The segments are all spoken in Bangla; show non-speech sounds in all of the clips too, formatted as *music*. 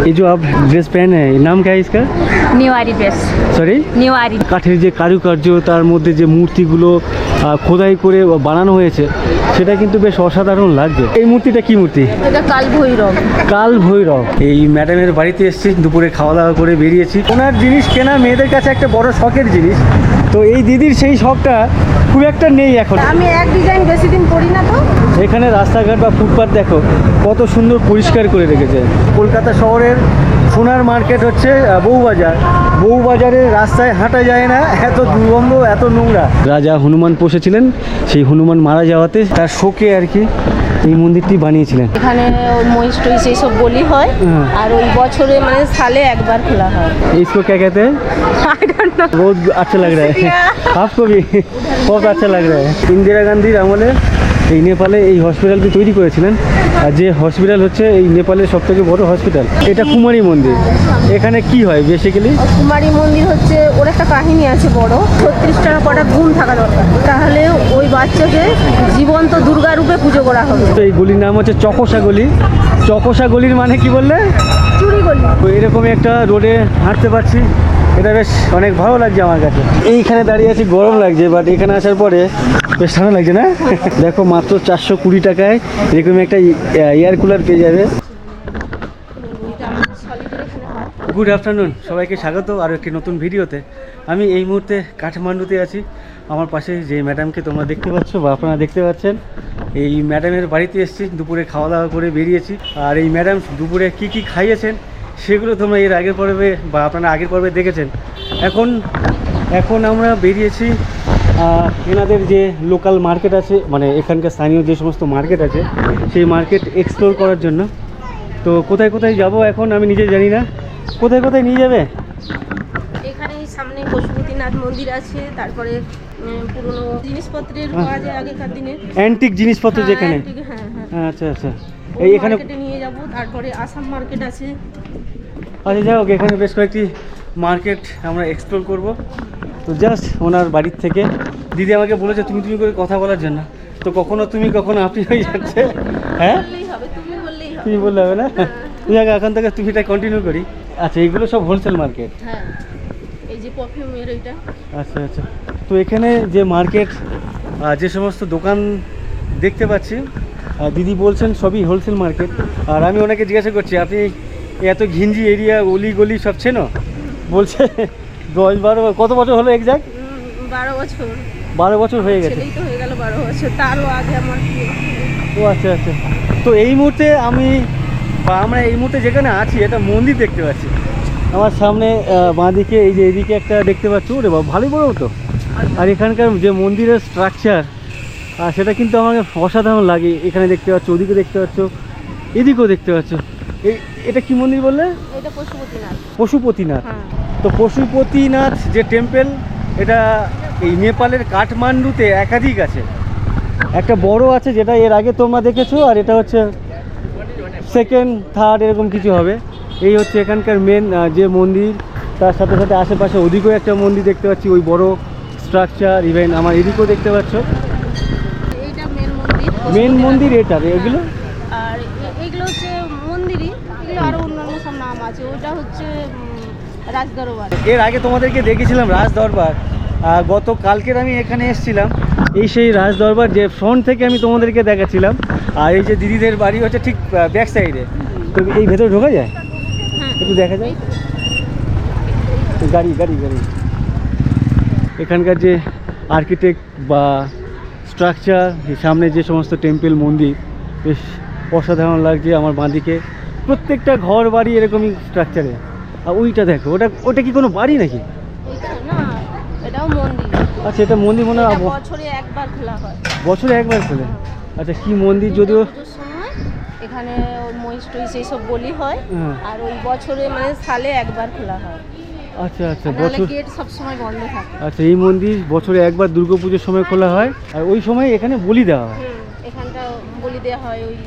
ये जो आप ड्रेस पहने हैं नाम क्या है इसका নিওয়ারি ড্রেস সরি নিওয়ারি কাঠের যে কারুকার্য তার মধ্যে যে মূর্তিগুলো আহ, খোদাই করে বানানো হয়েছে সেটা কিন্তু বেশ অসাধারণ লাগছে এই মূর্তিটা কি মূর্তি এটা কাল ভৈরব কাল ভৈরব এই ম্যাডামের বাড়িতে এসেছি দুপুরে খাওয়া দাওয়া করে বেরিয়েছি ওনার জিনিস কেনা মেয়েদের কাছে একটা বড় শখের জিনিস তো এই দিদির সেই শখটা খুব একটা নেই এখন আমি এক ডিজাইন বেশি দিন পরি না তো এখানে রাস্তাঘাট বা ফুটপাথ দেখো, কত সুন্দর পরিষ্কার করে রেখেছে। কলকাতা শহরের সোনার মার্কেট হচ্ছে বউবাজার। বউবাজারের রাস্তায় হাঁটা যায় না, এত দুর্গন্ধ, এত নোংরা। রাজা হনুমান পোষেছিলেন সেই হনুমান মারা যাওয়াতে তার শোকে আর কি এই মন্দিরটি বানিয়েছিলেন এখানে ওই মহিষ টহিষ এইসব বলি হয় হ্যাঁ। আর ওই বছরে মানে সালে একবার খোলা হয় इसको क्या कहते हैं I don't know. बहुत अच्छा लग रहा है आपको भी बहुत अच्छा लग रहा है ইন্দিরা গান্ধীর আমলে এই নেপালে এই হসপিটালটি তৈরি করেছিলেন আর যে হসপিটাল হচ্ছে এই নেপালের সব থেকে বড় হসপিটাল এটা কুমারী মন্দির। এখানে কি হয় বেসিক্যালি কুমারী মন্দির হচ্ছে ওর একটা কাহিনী আছে বড়। ছত্রিশটার কটা গুণ থাকা দরকার। তাহলে ওই বাচ্চাকে জীবন্ত দুর্গা রূপে পুজো করা হবে। তো এই গলির নাম হচ্ছে চকসা গলি। চকসা গলির মানে কি বললে? চুরি গলি। তো এরকমই একটা রোডে হাঁটতে পারছি। এটা বেশ অনেক ভালো লাগছে আমার কাছে। এইখানে দাঁড়িয়ে আছি, গরম লাগছে বাট এখানে আসার পরে বেশ ঠান্ডা লাগছে না? দেখো মাত্র চারশো কুড়ি টাকায়, এরকম একটা এয়ার কুলার পেয়ে যাবে। গুড আফটারনুন সবাইকে স্বাগত আরও একটি নতুন ভিডিওতে। আমি এই মুহূর্তে কাঠমান্ডুতে আছি। আমার পাশে যে ম্যাডামকে তোমরা দেখতে পাচ্ছ বা আপনারা দেখতে পাচ্ছেন, এই ম্যাডামের বাড়িতে এসেছি, দুপুরে খাওয়া দাওয়া করে বেরিয়েছি। আর এই ম্যাডাম দুপুরে কি কি খাইয়েছেন সেগুলো তোমরা এর আগের পর্বে বা আপনারা আগের পর্বে দেখেছেন। এখন এখন আমরা বেরিয়েছি এনাদের যে লোকাল মার্কেট আছে মানে এখানকার স্থানীয় যে সমস্ত মার্কেট আছে সেই মার্কেট এক্সপ্লোর করার জন্য। তো কোথায় কোথায় যাব এখন আমি নিজে জানি না। কোথায় কোথায় নিয়ে যাবে? এখানে সামনে পশুপতিনাথ মন্দির আছে তারপরে পুরনো জিনিসপত্রের পাওয়া যায় আগেকার দিনে। অ্যান্টিক জিনিসপত্র যেখানে। হ্যাঁ হ্যাঁ। আচ্ছা আচ্ছা। এই এখানে যাব তারপরে আসাম মার্কেট আছে। আচ্ছা যাই হোক এখানে বেশ কয়েকটি মার্কেট আমরা এক্সপ্লোর করব। তো জাস্ট ওনার বাড়ির থেকে। দিদি আমাকে বলেছে তুমি তুমি করে কথা বলার জন্য। তো কখনো তুমি কখনো আপনি হয়ে যাচ্ছে। হ্যাঁ? তুমি তুমি বললে হবে না? যাক এখন থেকে তুমিটা কন্টিনিউ করি। আচ্ছা এইগুলো সব হোলসেল মার্কেট হ্যাঁ। এই যে পারফিউমের এইটা আচ্ছা আচ্ছা। তো এখানে যে মার্কেট যে সমস্ত দোকান দেখতে পাচ্ছি। দিদি বলছেন সবই হোলসেল মার্কেট আর আমি ওনাকে জিজ্ঞাসা করছি আপনি এত ঘিঞ্জি এরিয়া অলি গলি সব চেনো? বলছে দশ বারো কত বছর হলো এক্সাক্ট বারো বছর। বারো বছর হয়ে গেছে। হয়ে গেল বারো বছর তারও আগে আমার ও আচ্ছা আচ্ছা। তো এই মুহূর্তে আমি বা আমরা এই মুহূর্তে যেখানে আছি এটা মন্দির দেখতে পাচ্ছি। আমার সামনে বাঁদিকে এই যে এদিকে একটা দেখতে পাচ্ছি ওরে বাবা ভালোই বড় তো। আর এখানকার যে মন্দিরের স্ট্রাকচার সেটা কিন্তু আমাকে অসাধারণ লাগে। এখানে দেখতে পাচ্ছ ওদিকে দেখতে পাচ্ছ এদিকেও দেখতে পাচ্ছ। এই এটা কি মন্দির বললে? এটা পশুপতিনাথ। হ্যাঁ। তো পশুপতিনাথ যে টেম্পেল এটা এই নেপালের কাঠমান্ডুতে একাধিক আছে। একটা বড় আছে যেটা এর আগে তোমরা দেখেছ আর এটা হচ্ছে সেকেন্ড থার্ড এরকম কিছু হবে। এই হচ্ছে এখানকার মেন যে মন্দির। তার সাথে সাথে আশেপাশে ওদিকেও একটা মন্দির দেখতে পাচ্ছি ওই বড় স্ট্রাকচার ইভেন আমার এদিকেও দেখতে পাচ্ছ। মেন মন্দির মেন এটা এগুলো? আর এগুলো হচ্ছে মন্দিরই এগুলো আরও অন্যান্য সব নাম আছে। ওটা হচ্ছে রাজদরবার। এর আগে তোমাদেরকে দেখেছিলাম রাজ দরবার গত কালকের আমি এখানে এসেছিলাম। এই সেই রাজ দরবার যে ফ্রন্ট থেকে আমি তোমাদেরকে দেখাচ্ছিলাম আর এই যে দিদিদের বাড়ি হচ্ছে ঠিক ব্যাক সাইডে তো এই ভেতরে ঢোকা যায়? হ্যাঁ। একটু দেখা যায়? গাড়ি গাড়ি গাড়ি। এখানকার যে আর্কিটেক্ট বা স্ট্রাকচার সামনে যে সমস্ত টেম্পল মন্দির বেশ অসাধারণ লাগছে আমার বাঁদিকে। প্রত্যেকটা ঘর বাড়ি এরকমই স্ট্রাকচারে আর ওইটা দেখো ওটা ওটা কি কোনো বাড়ি নাকি? না এটাও মন্দির। আচ্ছা এটা মন্দির মনে হয় বছরে একবার খোলা হয়। বছরে একবার খোলে? আচ্ছা কি মন্দির যদিও সময় এখানে মহিষ টহিষ এইসব বলি হয়। হ্যাঁ। আর ওই বছরে মানে সালে একবার খোলা হয়। আচ্ছা আচ্ছা বছর গেট সবসময় বন্ধ থাকে। আচ্ছা এই মন্দির বছরে একবার দুর্গাপুজোর সময় খোলা হয় আর ওই সময় এখানে বলি দেওয়া হয়। এখানটা বলি দেওয়া হয় ওই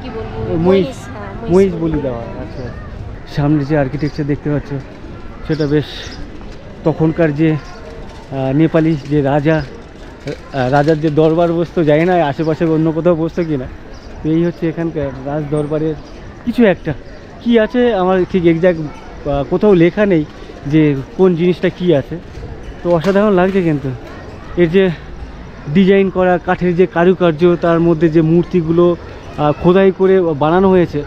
কি বলব মহিষ হ্যাঁ, মহিষ বলি দেওয়া হয়। আচ্ছা। সামনে যে আর্কিটেকচার দেখতে পাচ্ছ সেটা বেশ তখনকার যে নেপালি যে রাজা রাজার যে দরবার বসতো জানি না আশেপাশে অন্য কোথাও বসতো কি না এই হচ্ছে এখানকার রাজ দরবারের কিছু একটা। কি আছে? আমার ঠিক এক্সাক্ট কোথাও লেখা নেই যে কোন জিনিসটা কি আছে। তো অসাধারণ লাগছে কিন্তু। এর যে ডিজাইন করা, কাঠের যে কারুকার্য, তার মধ্যে যে মূর্তিগুলো খোদাই করে বানানো হয়েছে,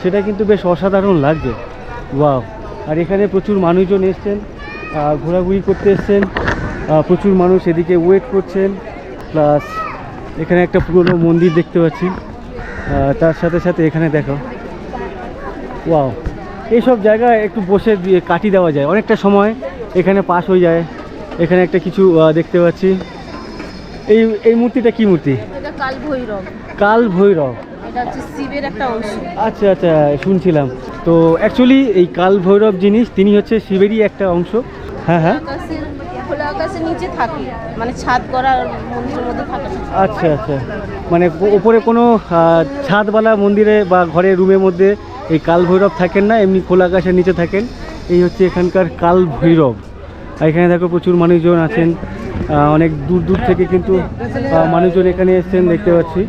সেটা কিন্তু বেশ অসাধারণ লাগছে। ওয়াও! আর এখানে প্রচুর মানুষজন এসছেন ঘোরাঘুরি করতে এসছেন প্রচুর মানুষ এদিকে ওয়েট করছেন। প্লাস এখানে একটা পুরনো মন্দির দেখতে পাচ্ছি। তার সাথে সাথে এখানে দেখো। ওয়াও! এইসব জায়গায় একটু বসে দিয়ে কাটি দেওয়া যায়। অনেকটা সময় এখানে পাস হয়ে যায়। এখানে একটা কিছু দেখতে পাচ্ছি। এই এই মূর্তিটা কি মূর্তি? কাল ভৈরব কাল আচ্ছা আচ্ছা শুনছিলাম। তো অ্যাকচুয়ালি এই কাল ভৈরব জিনিস তিনি হচ্ছে শিবেরই একটা অংশ। হ্যাঁ হ্যাঁ। খোলা আকাশের নিচে থাকে। মানে ছাদ করা মন্দিরের মধ্যে থাকে। আচ্ছা আচ্ছা। মানে ওপরে কোনো ছাদওয়ালা মন্দিরে বা ঘরের রুমের মধ্যে এই কাল ভৈরব থাকেন না এমনি খোলা আকাশের নিচে থাকেন। এই হচ্ছে এখানকার কাল ভৈরব আর এখানে দেখো প্রচুর মানুষজন আছেন। অনেক দূর দূর থেকে কিন্তু মানুষজন এখানে এসেছেন দেখতে পাচ্ছি।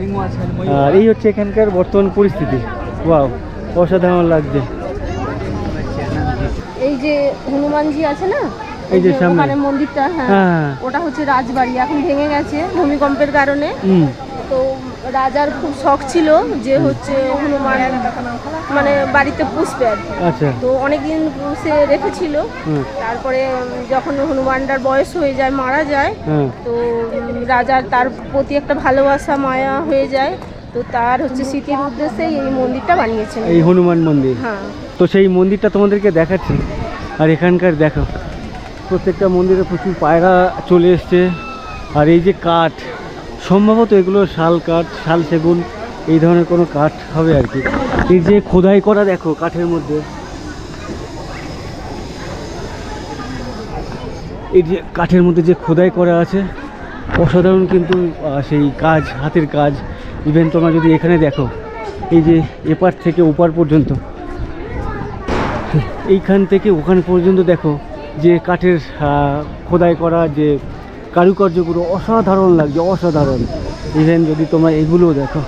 আর এই হচ্ছে এখানকার বর্তমান পরিস্থিতি। ওয়াও অসাধারণ লাগছে। এই যে হনুমানজি আছে না? এই যে সামনে। মন্দিরটা হ্যাঁ। হ্যাঁ ওটা হচ্ছে রাজবাড়ি এখন ভেঙে গেছে ভূমিকম্পের কারণে। তো রাজার খুব শখ ছিল যে হচ্ছে হনুমান মানে বাড়িতে পুষবে আর। আচ্ছা। তো অনেকদিন সে রেখেছিল। তারপরে যখন হনুমানটার বয়স হয়ে যায় মারা যায় তো রাজার তার প্রতি একটা ভালোবাসা মায়া হয়ে যায়। তো তার হচ্ছে স্মৃতির উদ্দেশ্যে এই মন্দিরটা বানিয়েছেন এই হনুমান মন্দির? হ্যাঁ। তো সেই মন্দিরটা তোমাদেরকে দেখাচ্ছি। আর এখানকার দেখো প্রত্যেকটা মন্দিরে প্রচুর পায়রা চলে এসছে। আর এই যে কাঠ সম্ভবত এগুলো শাল কাঠ, শাল সেগুন, এই ধরনের কোনো কাঠ হবে আর কি। এই যে খোদাই করা দেখো কাঠের মধ্যে। এই যে কাঠের মধ্যে যে খোদাই করা আছে, অসাধারণ কিন্তু সেই কাজ, হাতের কাজ। ইভেন তোমরা যদি এখানে দেখো, এই যে এপার থেকে ওপার পর্যন্ত, এইখান থেকে ওখান পর্যন্ত দেখো যে কাঠের খোদাই করা যে কারুকার্যগুলো অসাধারণ লাগছে, অসাধারণ। ইভেন যদি তোমরা এগুলো দেখো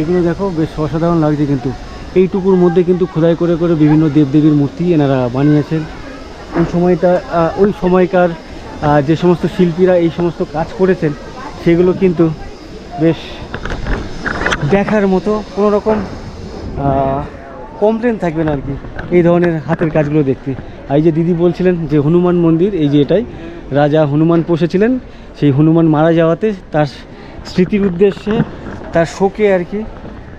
এগুলো দেখো, বেশ অসাধারণ লাগছে কিন্তু। এইটুকুর মধ্যে কিন্তু খোদাই করে করে বিভিন্ন দেবদেবীর মূর্তি এনারা বানিয়েছেন। ওই সময়টা ওই সময়কার যে সমস্ত শিল্পীরা এই সমস্ত কাজ করেছেন, সেগুলো কিন্তু বেশ দেখার মতো কোনো রকম কমপ্লেন থাকবে না আর কি, এই ধরনের হাতের কাজগুলো দেখতে। এই যে দিদি বলছিলেন যে হনুমান মন্দির, এই যে এটাই। রাজা হনুমান পোষেছিলেন সেই হনুমান মারা যাওয়াতে তার স্মৃতির উদ্দেশ্যে তার শোকে আর কি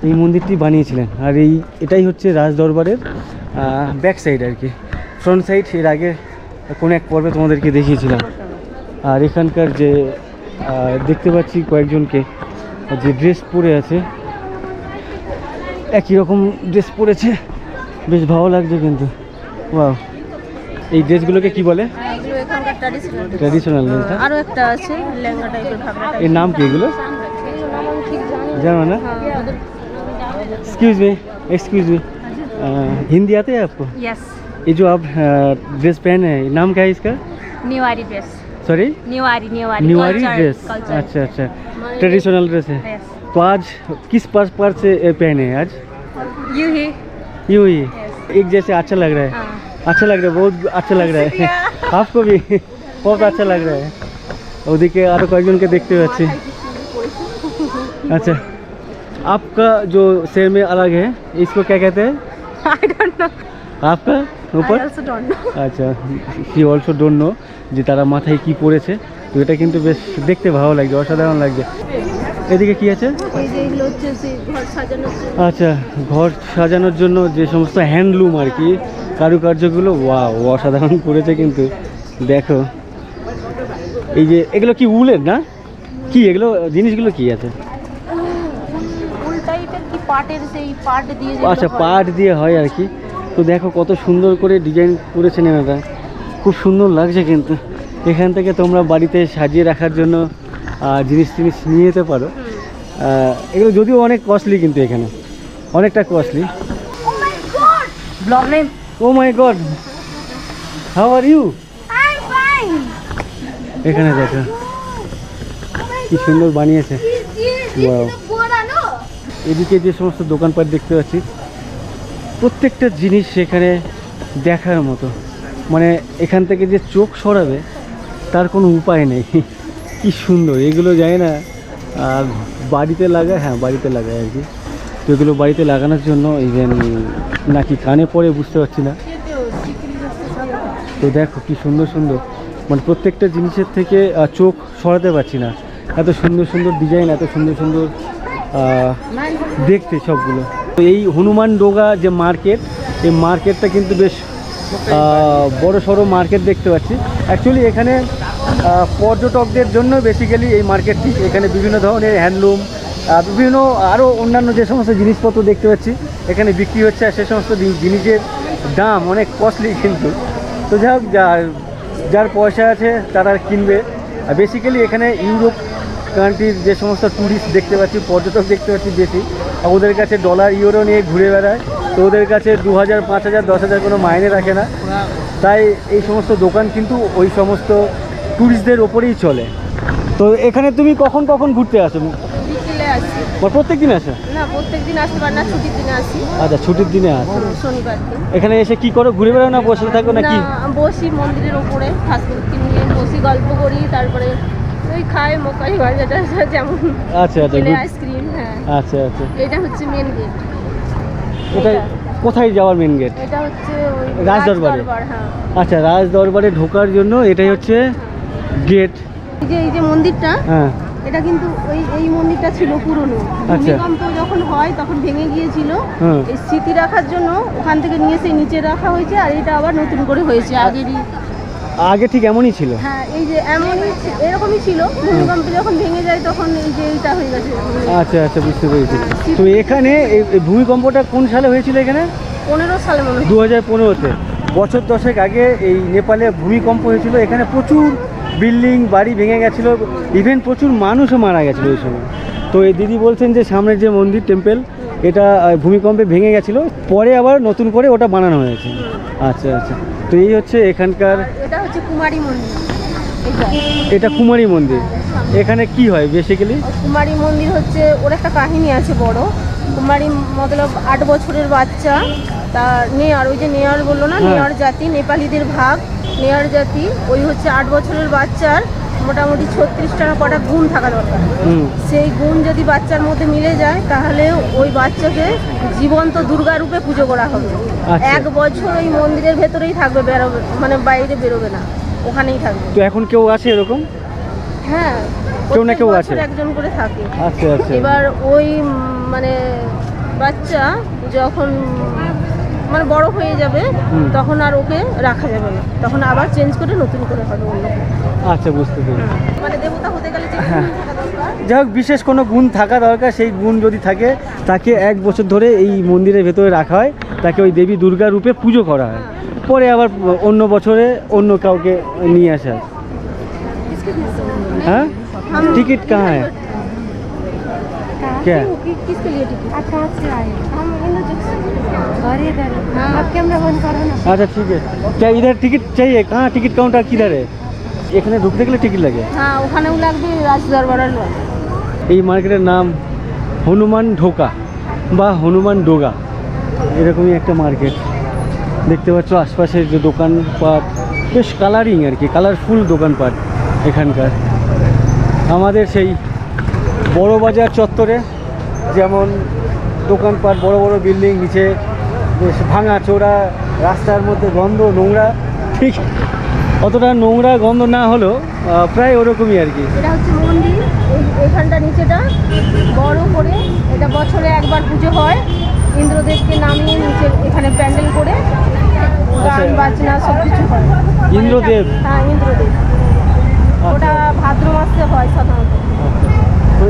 এই মন্দিরটি বানিয়েছিলেন। আর এই, এটাই হচ্ছে রাজ দরবারের ব্যাক সাইড আর কি। ফ্রন্ট সাইড এর আগে কোনো এক পর্বে তোমাদেরকে দেখিয়েছিলাম। আর এখানকার যে দেখতে পাচ্ছি কয়েকজনকে, যে ড্রেস পরে আছে, একই রকম ড্রেস পরেছে। বেশ ভালো লাগছে কিন্তু। ওয়াও এই ড্রেসগুলোকে কি বলে এগুলো এখানকার ট্র্যাডিশনাল ট্র্যাডিশনাল ড্রেস আরও একটা আছে লেহেঙ্গা টাইপের ভাবনা এর নাম কি এগুলো ঠিক জানি জানো না excuse me excuse me Hindi आते हैं आपको यस ये जो आप ड्रेस पहने हैं नाम क्या है इसका Newari dress sorry Newari Newari Newari culture, dress culture. अच्छा अच्छा ट्रेडिशनल ड्रेस है Yes. तो आज किस पर्स पर से ये पहने हैं आज You ही यूँ ही एक जैसे अच्छा लग रहा है हाँ अच्छा लग रहा है बहुत अच्छा लग रहा है आपको भी बहुत अच्छा लग रहा है ওদিকে আরো কয়েকজনকে দেখতে পাচ্ছি अच्छा आपका जो शेर में अलग है इसको क्या कहते हैं I don't know. आपका ऊपर I also don't know. আচ্ছা সি অলসো ডোন্ট নো যে তারা মাথায় কি পরেছে তো এটা কিন্তু বেশ দেখতে ভালো লাগছে অসাধারণ লাগছে এদিকে কি আছে এই যে এগুলো হচ্ছে যে ঘর সাজানোর জন্য আচ্ছা ঘর সাজানোর জন্য যে সমস্ত হ্যান্ডলুম আর কি কারুকার্যগুলো ওয়া অসাধারণ করেছে কিন্তু। দেখো এই যে এগুলো কি উলের না? কি এগুলো জিনিসগুলো কি আছে? ফুল টাইপের কি পাটের সেই পাট দিয়ে যেগুলো আচ্ছা পাট দিয়ে হয় আর কি। তো দেখো কত সুন্দর করে ডিজাইন করেছেন এনারা খুব সুন্দর লাগছে কিন্তু। এখান থেকে তোমরা বাড়িতে সাজিয়ে রাখার জন্য জিনিস টিনিস নিয়ে যেতে পারো। এগুলো যদিও অনেক কস্টলি কিন্তু এখানে। অনেকটা costly Blog name. Oh my god how are you I'm fine. এখানে দেখো। কি সুন্দর বানিয়েছে. এদিকে যে সমস্ত দোকানপাট দেখতে পাচ্ছি প্রত্যেকটা জিনিস সেখানে দেখার মতো। মানে এখান থেকে যে চোখ সরাবে তার কোনো উপায় নেই। কি সুন্দর। এগুলো যায় না আর বাড়িতে লাগায় হ্যাঁ বাড়িতে লাগায় আর কি। তো এগুলো বাড়িতে লাগানোর জন্য ইভেন নাকি কানে পড়ে বুঝতে পারছি না। তো দেখো কি সুন্দর সুন্দর। মানে প্রত্যেকটা জিনিসের থেকে চোখ সরাতে পারছি না। এত সুন্দর সুন্দর ডিজাইন এত সুন্দর সুন্দর দেখতে সবগুলো। তো এই হনুমান ডোগা যে মার্কেট এই মার্কেটটা কিন্তু বেশ বড় সড়ো মার্কেট দেখতে পাচ্ছি। অ্যাকচুয়ালি এখানে পর্যটকদের জন্য বেসিক্যালি এই মার্কেটটি এখানে বিভিন্ন ধরনের হ্যান্ডলুম বিভিন্ন আরও অন্যান্য যে সমস্ত জিনিসপত্র দেখতে পাচ্ছি, এখানে বিক্রি হচ্ছে আর সে সমস্ত জিনিসের দাম অনেক কস্টলি কিন্তু। তো যাই হোক যার পয়সা আছে, তারা কিনবে। আর বেসিক্যালি এখানে ইউরোপ কান্ট্রির যে সমস্ত ট্যুরিস্ট দেখতে পাচ্ছি, পর্যটক দেখতে পাচ্ছি বেশি, ওদের কাছে ডলার ইউরো নিয়ে ঘুরে বেড়ায়। তো ওদের কাছে দু হাজার পাঁচ হাজার দশ হাজার কোনো মাইনে রাখে না। তাই এই সমস্ত দোকান কিন্তু ওই সমস্ত ট্যুরিস্টদের ওপরেই চলে। তো এখানে তুমি কখন কখন ঘুরতে আসো? প্রত্যেক দিন আসো? না প্রত্যেক দিন আসতে পারি না ছুটির দিনে আসি। আচ্ছা ছুটির দিনে আসো। শনিবার দিন। এখানে এসে কি করো? ঘুরে বেড়াও না বসে থাকো না কি? বসি মন্দিরের ওপরে ঠাকুরকে নিয়ে বসি গল্প করি তারপরে ওই খাই মোকাই ভাজাটা *laughs* যেমন আচ্ছা আচ্ছা আইসক্রিম হ্যাঁ। আচ্ছা আচ্ছা। এটা হচ্ছে মেন গেট এটা কোথায় যাওয়ার মেন গেট এটা হচ্ছে রাজদরবারে? রাজদরবার, হ্যাঁ। আচ্ছা রাজ দরবারে ঢোকার জন্য এটাই হচ্ছে গেট এই যে এই যে মন্দিরটা হ্যাঁ। এটা কিন্তু ওই এই মন্দিরটা ছিল পুরনো। আচ্ছা। ভূমিকম্প যখন হয় তখন ভেঙে গিয়েছিল। এই স্মৃতি রাখার জন্য ওখান থেকে নিয়ে এসে নিচে রাখা হয়েছে আর এটা আবার নতুন করে হয়েছে আগেরই। আগে ঠিক এমনই ছিল? হ্যাঁ এই যে এমনই এরকমই ছিল। ভূমিকম্প যখন ভেঙে যায় তখন এই যে এইটা হয়ে গেছে। আচ্ছা আচ্ছা বুঝতে পেরেছি। তো এখানে ভূমিকম্পটা কোন সালে হয়েছিল এখানে? পনেরো সালে মনে হয়। দু হাজার পনেরোতে। বছর দশেক আগে এই নেপালে ভূমিকম্প হয়েছিল। এখানে প্রচুর বিল্ডিং বাড়ি ভেঙে গেছিল ইভেন প্রচুর মানুষও মারা গেছিল ওই সময়। তো এই দিদি বলছেন যে সামনের যে মন্দির টেম্পেল এটা ভূমিকম্পে ভেঙে গেছিল পরে আবার নতুন করে ওটা বানানো হয়েছে। আচ্ছা আচ্ছা। তো এই হচ্ছে এখানকার এটা হচ্ছে কুমারী মন্দির। এটা এটা কুমারী মন্দির। এখানে কি হয় বেসিক্যালি কুমারী মন্দির হচ্ছে ওর একটা কাহিনী আছে বড়। কুমারী মতলব আট বছরের বাচ্চা। তা নেয়ার ওই যে নেয়ার বলল না হ্যাঁ। নেয়ার জাতি নেপালিদের ভাগ। নেয়ার জাতি ওই হচ্ছে আট বছরের বাচ্চার মোটামুটি ছত্রিশটা না কটা গুণ থাকা দরকার। সেই গুণ যদি বাচ্চার মধ্যে মিলে যায় তাহলে ওই বাচ্চাকে জীবন্ত দুর্গা রূপে পুজো করা হবে। আচ্ছা। এক বছর ওই মন্দিরের ভেতরেই থাকবে বেরোবে মানে বাইরে বেরোবে না ওখানেই থাকবে। তো এখন কেউ আছে এরকম? হ্যাঁ কেউ না কেউ আছে? একজন করে থাকে। আচ্ছা আচ্ছা। এবার ওই মানে বাচ্চা যখন মানে বড় হয়ে যাবে হুম। তখন আর ওকে রাখা যাবে না তখন আবার চেঞ্জ করে নতুন করে হবে অন্য কেউ। আচ্ছা বুঝতে পেরেছি মানে দেবতা হতে গেলে যে হ্যাঁ। গুণ থাকা দরকার, যাই হোক বিশেষ কোনো গুণ থাকা দরকার সেই গুণ যদি থাকে তাকে এক বছর ধরে এই মন্দিরের ভেতরে রাখা হয় তাকে ওই দেবী দুর্গা রূপে পুজো করা হয় পরে আবার অন্য বছরে অন্য কাউকে নিয়ে আসা হয় हाँ हम टिकट कहाँ है क्या कि- किसके लिए टिकट इधर हाँ। आप कैमरा बंद करो ना अच्छा ठीक है क्या इधर टिकट चाहिए कहाँ टिकट काउंटर किधर है এখানে ঢুকতে গেলে টিকিট লাগে হ্যাঁ ওখানেও লাগবে রাজ দরবারের লাগবে এই মার্কেটের নাম হনুমান ঢোকা বা হনুমান ডোগা এরকমই একটা মার্কেট দেখতে পাচ্ছ আশপাশের যে দোকানপাট বেশ কালারিং আর কি কালারফুল দোকানপাট এখানকার আমাদের সেই বড় বাজার চত্বরে যেমন দোকানপাট বড় বড় বিল্ডিং নিচে বেশ ভাঙা চোরা রাস্তার মধ্যে গন্ধ নোংরা ঠিক অতটা নোংরা গন্ধ না হলেও প্রায় ওরকমই আর কি। এটা হচ্ছে মন্দির এখানটা নিচেটা বড় করে এটা বছরে একবার পুজো হয় ইন্দ্রদেবকে নামিয়ে নিচে এখানে প্যান্ডেল করে গান বাজনা সব কিছু হয়। ইন্দ্রদেব? হ্যাঁ ইন্দ্রদেব। ওটা ভাদ্র মাসে হয় সাধারণত।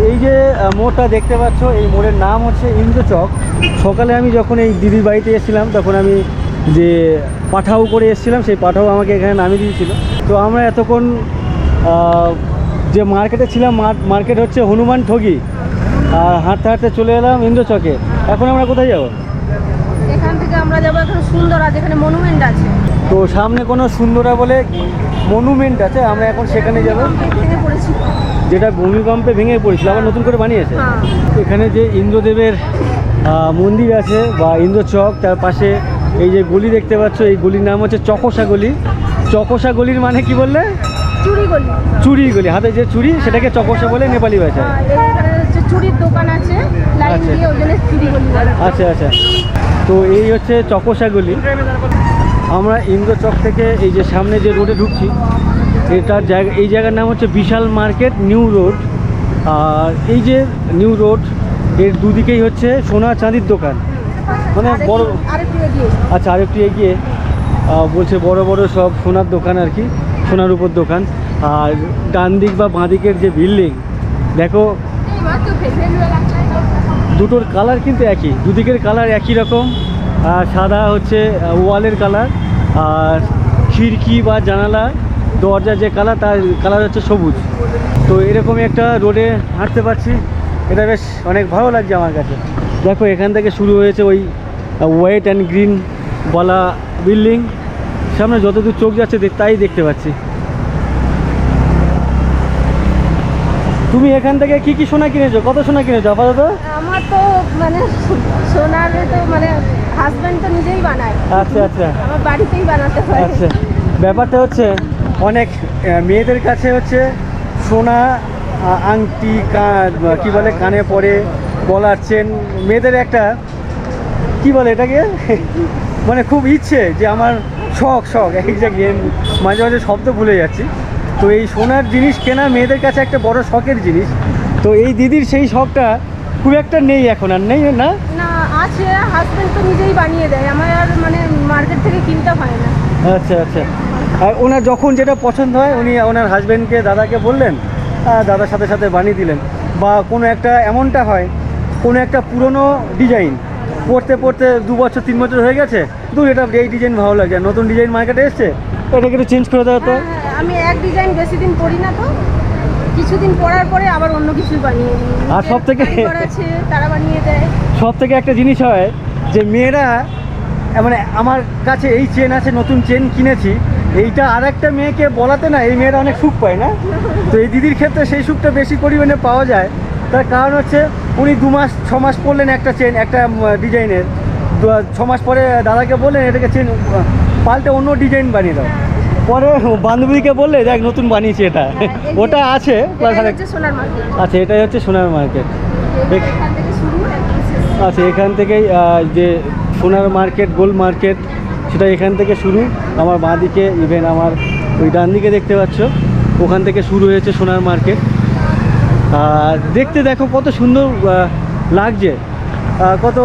এই যে মোড়টা দেখতে পাচ্ছ এই মোড়ের নাম হচ্ছে ইন্দ্রচক। সকালে আমি যখন এই দিদির বাড়িতে এসেছিলাম তখন আমি যে পাঠাও করে এসেছিলাম সেই পাঠাও আমাকে এখানে নামিয়ে দিয়েছিল। তো আমরা এতক্ষণ যে মার্কেটে ছিলাম মার্কেট হচ্ছে হনুমান ঠগি। আর হাঁটতে হাঁটতে চলে এলাম ইন্দ্রচকে। এখন আমরা কোথায় যাব? এখান থেকে আমরা যাব এখানে সুন্দর আছে এখানে মনুমেন্ট আছে। তো সামনে কোনো সুন্দরা বলে মনুমেন্ট আছে আমরা এখন সেখানে যাব। যেটা ভূমিকম্পে ভেঙে পড়েছিল আবার নতুন করে বানিয়েছে। হ্যাঁ। এখানে যে ইন্দ্রদেবের মন্দির আছে বা ইন্দ্র চক তার পাশে এই যে গলি দেখতে পাচ্ছ এই গলির নাম হচ্ছে চকসা গলি। চকসা গলির মানে কি বললে? চুরি গলি। চুরি গলি হাতে যে চুরি সেটাকে চকসা বলে নেপালি ভাষায়। হ্যাঁ, এইখানে হচ্ছে চুরির দোকান আছে লাইন আচ্ছা। দিয়ে ওই জন্য চুরি গলি আচ্ছা আচ্ছা। তো এই হচ্ছে চকসা গলি। আমরা ইন্দ্র চক থেকে এই যে সামনে যে রোডে ঢুকছি এটার জায়গা এই জায়গার নাম হচ্ছে বিশাল মার্কেট নিউ রোড। আর এই যে নিউ রোডের দুদিকেই হচ্ছে সোনা চাঁদির দোকান। মানে বড় আচ্ছা আরেকটু এগিয়ে। বলছে বড় বড় সব সোনার দোকান আর কি সোনার উপর দোকান। আর ডান দিক বা বাঁ দিকের যে বিল্ডিং দেখো দুটোর কালার কিন্তু একই দুদিকের কালার একই রকম। আর সাদা হচ্ছে ওয়ালের কালার। আর খিড়কি বা জানালা দরজা যে কালার তার কালার হচ্ছে সবুজ। তো এরকমই একটা রোডে হাঁটতে পারছি। এটা বেশ অনেক ভালো লাগছে আমার কাছে। দেখো এখান থেকে শুরু হয়েছে ওই হোয়াইট অ্যান্ড গ্রিন বলা বিল্ডিং সামনে যতদূর চোখ যাচ্ছে তাই দেখতে পাচ্ছি। তুমি এখান থেকে কি কি সোনা কিনেছো? কত সোনা কিনেছো আপাতত? আমার তো মানে সোনার তো মানে হাজব্যান্ড তো নিজেই বানায়। আচ্ছা আচ্ছা। আমার বাড়িতেই বানাতে হয়। আচ্ছা। ব্যাপারটা হচ্ছে অনেক মেয়েদের কাছে হচ্ছে সোনা আংটি কি বলে কানে পরে বলার চেন মেয়েদের একটা কি বলে এটাকে? *laughs* মানে খুব ইচ্ছে যে আমার শখ শখ এক্স্যাক্টলি মাঝে মাঝে শব্দ ভুলে যাচ্ছি। তো এই সোনার জিনিস কেনা মেয়েদের কাছে একটা বড় শখের জিনিস। তো এই দিদির সেই শখটা খুব একটা নেই এখন আর নেই না? না আছে হাজব্যান্ড তো নিজেই বানিয়ে দেয়। আমার আর মানে মার্কেট থেকে কিনতে হয় না। আচ্ছা আচ্ছা। আর ওনার যখন যেটা পছন্দ হয় উনি ওনার হাজব্যান্ডকে দাদাকে বললেন দাদার সাথে সাথে বানিয়ে দিলেন। বা কোনো একটা এমনটা হয় কোনো একটা পুরনো ডিজাইন পড়তে পড়তে দু বছর তিন বছর হয়ে গেছে দু এটা এই ডিজাইন ভালো লাগে নতুন ডিজাইন মার্কেটে এসছে এটাকে একটু চেঞ্জ করে দেওয়া তো। হ্যাঁ, আমি এক ডিজাইন বেশি দিন পরি না তো। কিছুদিন পরার পরে আবার অন্য কিছু বানিয়ে আর কারিগর আছে তারা বানিয়ে দেয়। সব থেকে একটা জিনিস হয় যে মেয়েরা মানে আমার কাছে এই চেন আছে নতুন চেন কিনেছি এইটা আর একটা মেয়েকে বলাতে না এই মেয়েরা অনেক সুখ পায় না? তো এই দিদির ক্ষেত্রে সেই সুখটা বেশি পরিমাণে পাওয়া যায়। তার কারণ হচ্ছে উনি দু মাস ছ মাস পরলেন একটা চেন একটা ডিজাইনের। ছ মাস পরে দাদাকে বললেন এটাকে চেন পাল্টে অন্য ডিজাইন বানিয়ে দাও। পরে বান্ধবীকে বললে দেখ নতুন বানিয়েছি এটা। ওটা আছে প্লাস এটাই হচ্ছে সোনার মার্কেট আচ্ছা এটাই হচ্ছে সোনার মার্কেট। আচ্ছা এখান থেকেই যে সোনার মার্কেট গোল্ড মার্কেট সেটা এখান থেকে শুরু। আমার বাঁ দিকে ইভেন আমার ওই ডান দিকে দেখতে পাচ্ছ। ওখান থেকে শুরু হয়েছে সোনার মার্কেট। আর দেখতে দেখো কত সুন্দর লাগছে। কত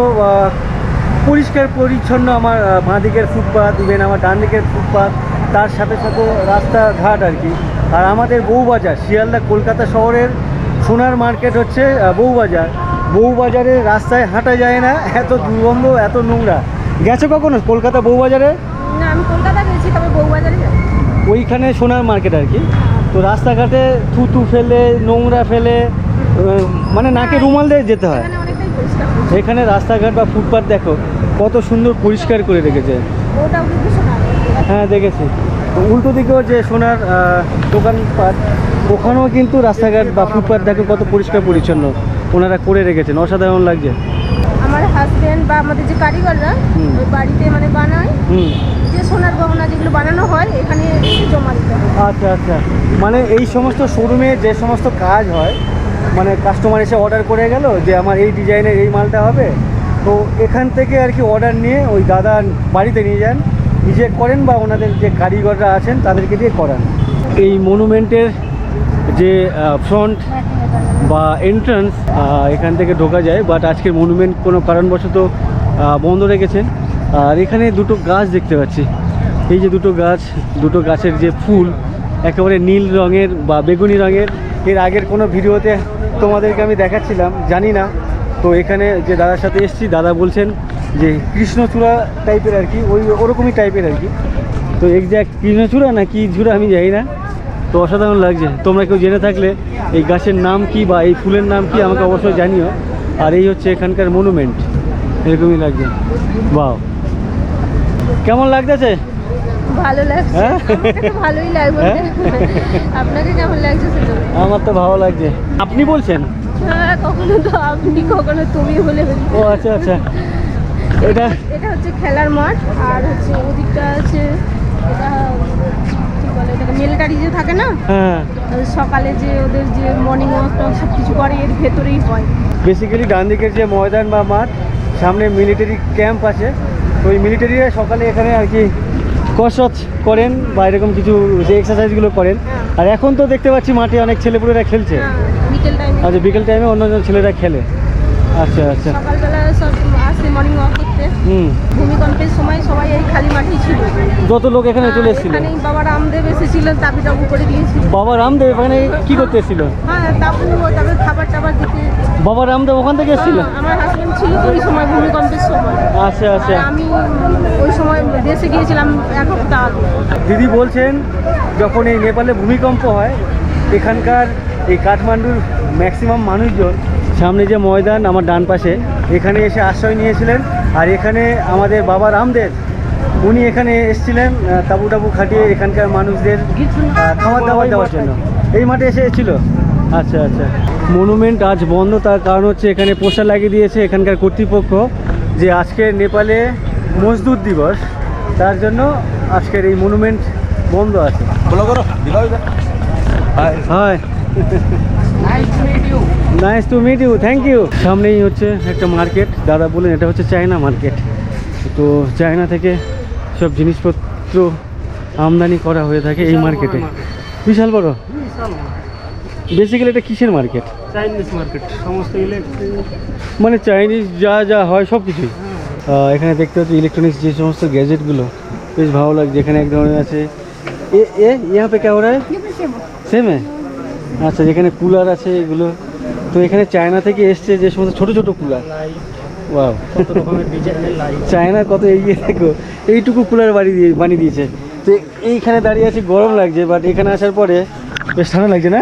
পরিষ্কার, পরিচ্ছন্ন আমার বাঁ দিকের ফুটপাথ ইভেন আমার ডান দিকের ফুটপাথ তার সাথে সাথে রাস্তাঘাট আর কি। আর আমাদের বউবাজার, শিয়ালদা কলকাতা শহরের সোনার মার্কেট হচ্ছে বউবাজার। বউবাজারে রাস্তায় হাঁটা যায় না, এত দুর্গন্ধ, এত নোংরা। গেছো কখনো কলকাতা বউবাজারে? না আমি কলকাতা গেছি তবে বউবাজারে ওইখানে সোনার মার্কেট আর কি। তো রাস্তাঘাটে থুতু ফেলে নোংরা ফেলে মানে নাকে রুমাল দিয়ে যেতে হয়। এখানে রাস্তাঘাট বা ফুটপাথ দেখো কত সুন্দর পরিষ্কার করে রেখেছে। হ্যাঁ দেখেছি। তো উল্টো দিকেও যে সোনার দোকানপাট ওখানেও কিন্তু রাস্তাঘাট বা ফুটপাথ দেখো কত পরিষ্কার পরিচ্ছন্ন। ওনারা করে রেখেছেন অসাধারণ লাগছে। আমার হাজবেন্ড বা আমাদের যে কারিগররা ওই বাড়িতে মানে বানায়। যে সোনার গহনা যেগুলো বানানো হয় এখানে জমা দিতে হয়। আচ্ছা আচ্ছা। মানে এই সমস্ত শোরুমে যে সমস্ত কাজ হয় মানে কাস্টমার এসে অর্ডার করে গেল যে আমার এই ডিজাইনের এই মালটা হবে তো এখান থেকে আর কি অর্ডার নিয়ে ওই দাদা বাড়িতে নিয়ে যান নিজে করেন বা ওনাদের যে কারিগররা আছেন তাদেরকে দিয়ে করান। এই মনুমেন্টের যে ফ্রন্ট বা এন্ট্রান্স এখান থেকে ঢোকা যায় বাট আজকের মনুমেন্ট কোনো কারণবশত বন্ধ রেখেছেন আর এখানে দুটো গাছ দেখতে পাচ্ছি। এই যে দুটো গাছ, দুটো গাছের যে ফুল, একেবারে নীল রঙের বা বেগুনি রঙের। এর আগের কোনো ভিডিওতে তোমাদেরকে আমি দেখাচ্ছিলাম, জানি না। তো এখানে যে দাদার সাথে এসেছি, দাদা বলছেন যে কৃষ্ণচূড়া টাইপের আর কি, ওই ওরকমই টাইপের আর কি। তো এক্স্যাক্ট কৃষ্ণচূড়া না কি চূড়া আমি জানি না। তো অসাধারণ লাগছে। তোমরা কেউ জেনে থাকলে এই গাছের নাম কি বা এই ফুলের নাম কি আমাকে অবশ্যই জানিও। আর এই হচ্ছে এখানকার মনুমেন্ট। এরকমই লাগছে। বাহ কেমন লাগতেছে? ভালো লাগছে। হ্যাঁ? ভালোই লাগবে। হ্যাঁ? আপনাকে কেমন লাগছে আমার তো ভালো লাগছে। আপনি বলছেন? হ্যাঁ কখনো তো আপনি কখনো তুমি বলে ও আচ্ছা আচ্ছা। এটা এটা হচ্ছে খেলার মাঠ আর হচ্ছে ওদিকটা আছে এটা বলে এটাকে মিলিটারি যে থাকে না হ্যাঁ। সকালে যে ওদের যে মর্নিং ওয়াক সব কিছু করে এর ভেতরেই হয়। বেসিক্যালি ডান দিকের যে ময়দান বা মাঠ সামনে মিলিটারি ক্যাম্প আছে। তো ওই মিলিটারিরা সকালে এখানে আর কি কসরত করেন বা এরকম কিছু যে এক্সারসাইজগুলো করেন। আর এখন তো দেখতে পাচ্ছি মাঠে অনেক ছেলেপুলেরা খেলছে। হ্যাঁ, বিকেল টাইমে আচ্ছা বিকেল টাইমে অন্য অন্য ছেলেরা খেলে। আচ্ছা আচ্ছা। সকালবেলা সব আসে মর্নিং ওয়াক করতে হুম ভূমিকম্পের সময় সবাই এই খালি ছিল। যত লোক এখানে চলে এসেছিল। এখানেই বাবা রামদেব টাবু করে দিয়েছিল। বাবা রামদেব এখানে কি করতে এসেছিল? হ্যাঁ তাবু তারপরে খাবার টাবার দিতে। বাবা রামদেব ওখান থেকে এসেছিল? হ্যাঁ, আমার হাজবেন্ড ছিল তো ওই সময় ভূমিকম্পের সময়। আচ্ছা আচ্ছা। আমি ওই সময় দেশে গিয়েছিলাম এক সপ্তাহ আগে। দিদি বলছেন যখন এই নেপালে ভূমিকম্প হয় এখানকার এই কাঠমান্ডুর ম্যাক্সিমাম মানুষজন সামনে যে ময়দান আমার ডান পাশে এখানে এসে আশ্রয় নিয়েছিলেন। আর এখানে আমাদের বাবা রামদেব উনি এখানে এসেছিলেন তাবু টাবু খাটিয়ে এখানকার মানুষদের খাবার দাবার দেওয়ার জন্য। এই মাঠে এসে ছিল আচ্ছা আচ্ছা। মনুমেন্ট আজ বন্ধ তার কারণ হচ্ছে এখানে পোস্টার লাগিয়ে দিয়েছে এখানকার কর্তৃপক্ষ যে আজকে নেপালে মজদুর দিবস তার জন্য আজকের এই মনুমেন্ট বন্ধ আছে। Follow nice to meet you thank you সামনেই হচ্ছে একটা মার্কেট দাদা বলেন এটা হচ্ছে চায়না মার্কেট তো চায়না থেকে সব জিনিসপত্র আমদানি করা হয়ে থাকে এই মার্কেটে বিশাল বড়? বেসিক্যালি এটা কিসের মার্কেট চাইনিজ মার্কেট সমস্ত ইলেকট্রিক মানে চাইনিজ যা যা হয় সব কিছুই এখানে দেখতে হচ্ছে ইলেকট্রনিক্স যে সমস্ত গ্যাজেটগুলো বেশ ভালো লাগছে। এখানে এক ধরনের আছে। এ এ ইয়া পে কে সেম আচ্ছা যেখানে কুলার আছে এগুলো তো এখানে চায়না থেকে এসছে যে সমস্ত ছোট ছোট কুলার ওয়াও কত রকমের ডিজাইনের লাইট চায়না কত এগিয়ে দেখো এইটুকু কুলার বাড়ি দিয়ে বানিয়ে দিয়েছে তো এইখানে দাঁড়িয়ে আছি গরম লাগছে বাট এখানে আসার পরে বেশ ঠান্ডা লাগছে না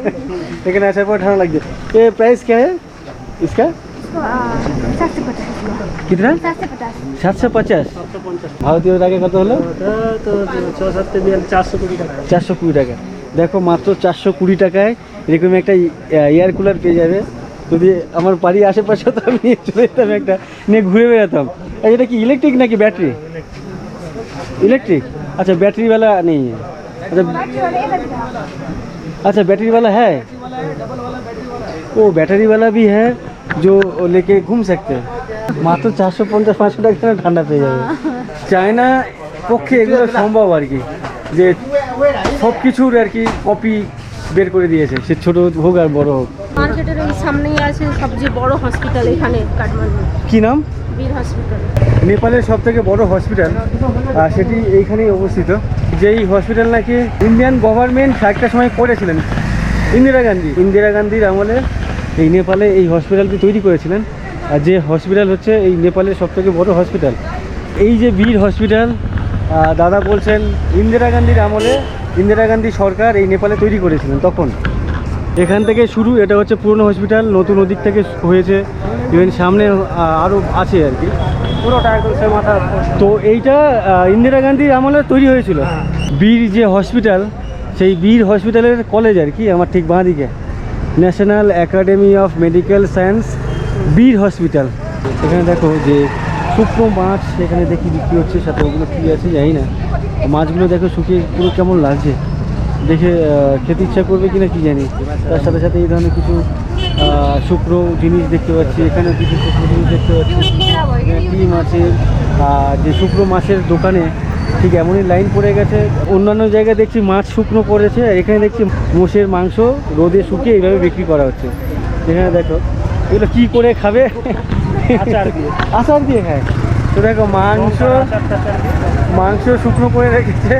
*laughs* এখানে আসার পরে ঠান্ডা লাগছে এ প্রাইস কে है इसका सात सौ पचास कितना सात सौ पचास সাতশো পঞ্চাশ সাতশো পঞ্চাশ ভারতীয় টাকা কত হলো ওটা তো ছ সাতটা দিয়ে চারশো কোটি টাকা চারশো কুড়ি টাকা দেখো মাত্র চারশো কুড়ি টাকায় এরকম একটা এয়ার কুলার পেয়ে যাবে যদি আমার বাড়ির আশেপাশে তো আমি নিয়ে চলে যেতাম একটা নিয়ে ঘুরে বেড়াতাম আর এটা কি ইলেকট্রিক নাকি ব্যাটারি इलेक्ट्रिक अच्छा बैटरी वाला नहीं है अच्छा अच्छा बैटरी वाला है वो बैटरी वाला भी है जो लेके घूम सकते हैं মাত্র চারশো পঞ্চাশ পাঁচশো টাকা ঠান্ডা পেয়ে যাবে চায়না পক্ষে এগুলো সম্ভব আর কি যে সব কিছুর আর কি কপি বের করে দিয়েছে। সে ছোট হোক আর বড় হোক। মার্কেটের ওই সামনেই আছে সবচেয়ে বড় হসপিটাল এখানে কাঠমান্ডু। কি নাম? বীর হসপিটাল নেপালের সব থেকে বড় হসপিটাল আর সেটি এইখানেই অবস্থিত। যেই হসপিটাল নাকি ইন্ডিয়ান গভর্নমেন্ট একটা সময় করেছিলেন। ইন্দিরা গান্ধী। ইন্দিরা গান্ধীর আমলে এই নেপালে এই হসপিটালটি তৈরি করেছিলেন। আর যে হসপিটাল হচ্ছে এই নেপালের সব থেকে বড় হসপিটাল এই যে বীর হসপিটাল দাদা বলছেন ইন্দিরা গান্ধীর আমলে ইন্দিরা গান্ধী সরকার এই নেপালে তৈরি করেছিলেন তখন। এখান থেকে শুরু এটা হচ্ছে পুরনো হসপিটাল নতুন ওদিক থেকে হয়েছে। ইভেন সামনে আরও আছে আর কি। পুরোটা একদম সে মাথা তো এইটা ইন্দিরা গান্ধীর আমলে তৈরি হয়েছিল। বীর যে হসপিটাল সেই বীর হসপিটালের কলেজ আর কি আমার ঠিক বাঁ দিকে। National academy of medical science Bir hospital. এখানে দেখো যে শুকনো মাছ এখানে দেখি বিক্রি হচ্ছে সাথে ওগুলো কী আছে জানি না। মাছগুলো দেখো শুকিয়ে পুরো কেমন লাগছে। দেখে খেতে ইচ্ছা করবে কিনা কি জানি। তার সাথে সাথে এই ধরনের কিছু শুকনো জিনিস দেখতে পাচ্ছি। এখানে কিছু শুকনো জিনিস দেখতে পাচ্ছি। ডিম আছে। আর যে শুকনো মাছের দোকানে ঠিক এমনই লাইন পড়ে গেছে। অন্যান্য জায়গায় দেখছি মাছ শুকনো পড়েছে। আর এখানে দেখছি মোষের মাংস রোদে শুকিয়ে এইভাবে বিক্রি করা হচ্ছে। এখানে দেখো এগুলো কি করে খাবে? আচার দিয়ে। আচার দিয়ে খায় তো দেখো মাংস মাংস শুকনো করে রেখেছে।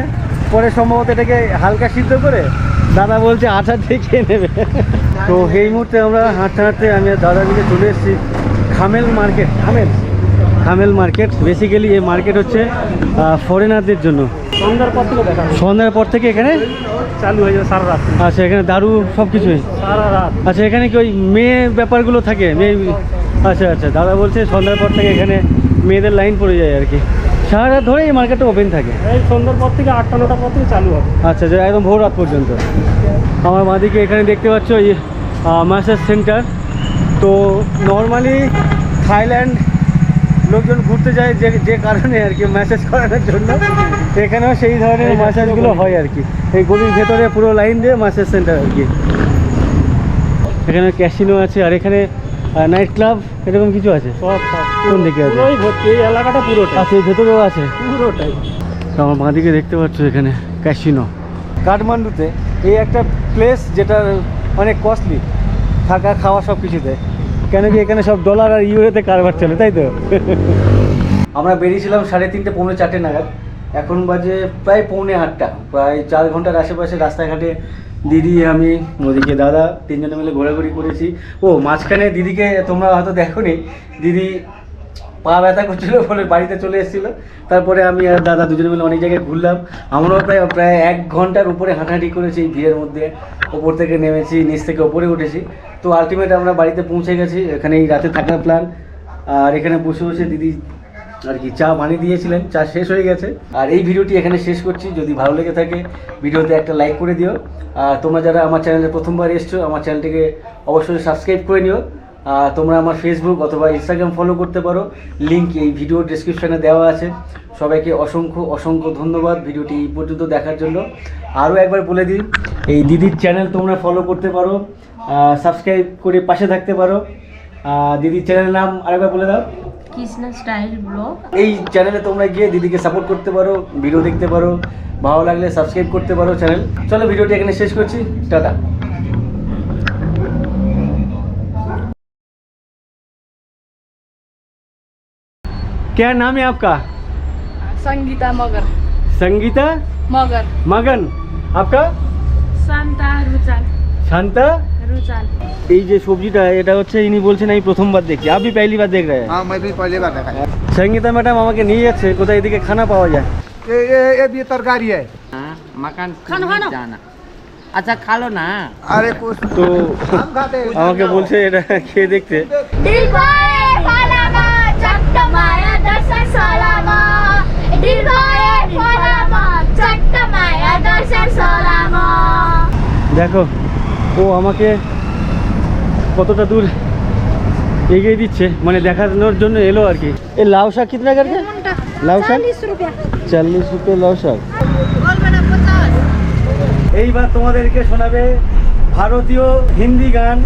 পরে সম্ভবত এটাকে হালকা সিদ্ধ করে দাদা বলছে আচার দিয়ে খেয়ে নেবে। তো এই মুহূর্তে আমরা হাঁটতে হাঁটতে আমি দাদা মিলে চলে এসেছি। Thamel market Thamel Thamel market. Basically এই মার্কেট হচ্ছে ফরেনারদের জন্য। সন্ধ্যার পর থেকে সন্ধ্যার পর থেকে এখানে? চালু হয়ে যাবে সারা রাত। আচ্ছা এখানে দারু সব কিছুই সারা রাত। আচ্ছা এখানে কি ওই মেয়ে ব্যাপারগুলো থাকে? মেয়ে আচ্ছা আচ্ছা দাদা বলছে সন্ধ্যার পর থেকে এখানে মেয়েদের লাইন পড়ে যায় আর কি। সারা রাত ধরে এই মার্কেটটা ওপেন থাকে। এই সন্ধ্যার পর থেকে আটটা নটার পর থেকে চালু হবে। আচ্ছা যে একদম ভোর রাত পর্যন্ত। আমার মাদিকে এখানে দেখতে পাচ্ছ এই ম্যাসাজ সেন্টার তো নর্মালি থাইল্যান্ড লোকজন ঘুরতে যায় যে যে কারণে আর কি ম্যাসেজ করানোর জন্য। এখানেও সেই ধরনের ম্যাসাজগুলো হয় আর কি। এই গলির ভেতরে পুরো লাইন দিয়ে ম্যাসেজ সেন্টার আর কি। এখানে ক্যাসিনো আছে আর এখানে নাইট ক্লাব এরকম কিছু আছে? সব সব কোন দিকে আছে? পুরোই ভর্তি এই এলাকাটা পুরোটাই। আচ্ছা এই ভেতরেও আছে? পুরোটাই। তো আমার বাঁদিকে দেখতে পাচ্ছ এখানে ক্যাসিনো কাঠমান্ডুতে এই একটা প্লেস যেটা অনেক কস্টলি থাকা খাওয়া সব কিছুতে কেন কি এখানে সব ডলার আর ইউরোতে কারবার চলে তাই তো? আমরা বেরিয়েছিলাম সাড়ে তিনটে পৌনে চারটে নাগাদ। এখন বাজে প্রায় পৌনে আটটা প্রায় চার ঘণ্টার আশেপাশে রাস্তাঘাটে দিদি, আমি, ওদিকে দাদা, তিনজনে মিলে ঘোরাঘুরি করেছি। ও, মাঝখানে দিদিকে তোমরা হয়তো দেখোনি, দিদি পা ব্যথা করছিল বলে বাড়িতে চলে এসেছিল। তারপরে আমি আর দাদা দুজনে মিলে অনেক জায়গায় ঘুরলাম। আমরাও প্রায় প্রায় এক ঘণ্টার উপরে হাঁটাহাঁটি করেছি ভিড়ের মধ্যে। ওপর থেকে নেমেছি, নিচ থেকে ওপরে উঠেছি। তো আলটিমেট আমরা বাড়িতে পৌঁছে গেছি এখানে এই রাতে থাকার প্ল্যান আর এখানে বসে বসে দিদি আর কি, চা বানিয়ে দিয়েছিলেন, চা শেষ হয়ে গেছে। আর এই ভিডিওটি এখানে শেষ করছি, যদি ভালো লেগে থাকে, ভিডিওতে একটা লাইক করে দিও। আর তোমরা যারা আমার চ্যানেলে প্রথমবার এসছো, আমার চ্যানেলটিকে অবশ্যই সাবস্ক্রাইব করে নিও। তোমরা আমার ফেসবুক অথবা ইনস্টাগ্রাম ফলো করতে পারো। লিঙ্ক এই ভিডিও ডিসক্রিপশানে দেওয়া আছে। সবাইকে অসংখ্য অসংখ্য ধন্যবাদ ভিডিওটি এই পর্যন্ত দেখার জন্য। আরও একবার বলে দিই, এই দিদির চ্যানেল তোমরা ফলো করতে পারো। সাবস্ক্রাইব করে পাশে থাকতে পারো। দিদির চ্যানেলের নাম আরেকবার বলে দাও। কৃষ্ণা স্টাইল ব্লগ এই চ্যানেলে তোমরা গিয়ে দিদিকে সাপোর্ট করতে পারো ভিডিও দেখতে পারো ভালো লাগলে সাবস্ক্রাইব করতে পারো চ্যানেল চলো ভিডিওটি এখানে শেষ করছি টাটা क्या नाम है आपका সঙ্গীতা মগর संगीता মগর मगन आपका শান্তা রুচাল সান্তা এই যে সবজিটা এটা হচ্ছে ইনি বলছেন আমি প্রথমবার দেখছি। আপনি পহলি দেখ সঙ্গীতা ম্যাডাম আমাকে নিয়ে যাচ্ছে কোথায় এদিকে খানা পাওয়া যায়? এ তরকারি আচ্ছা খালো না। আরে আমাকে বলছে এটা দেখতে। দেখো আমাকে কতটা দূর এগিয়ে দিচ্ছে? মানে দেখানোর জন্য এলো আর কি। এ লাউ শাক কিতনা করকে লাউ শাক? চল্লিশ রুপিয়া। লাউ শাক। এইবার তোমাদেরকে শোনাবে ভারতীয় হিন্দি গান।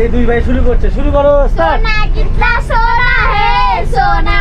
এই দুই ভাই শুরু করছে। শুরু করো স্টার্ট সোনা সোনা হে সোনা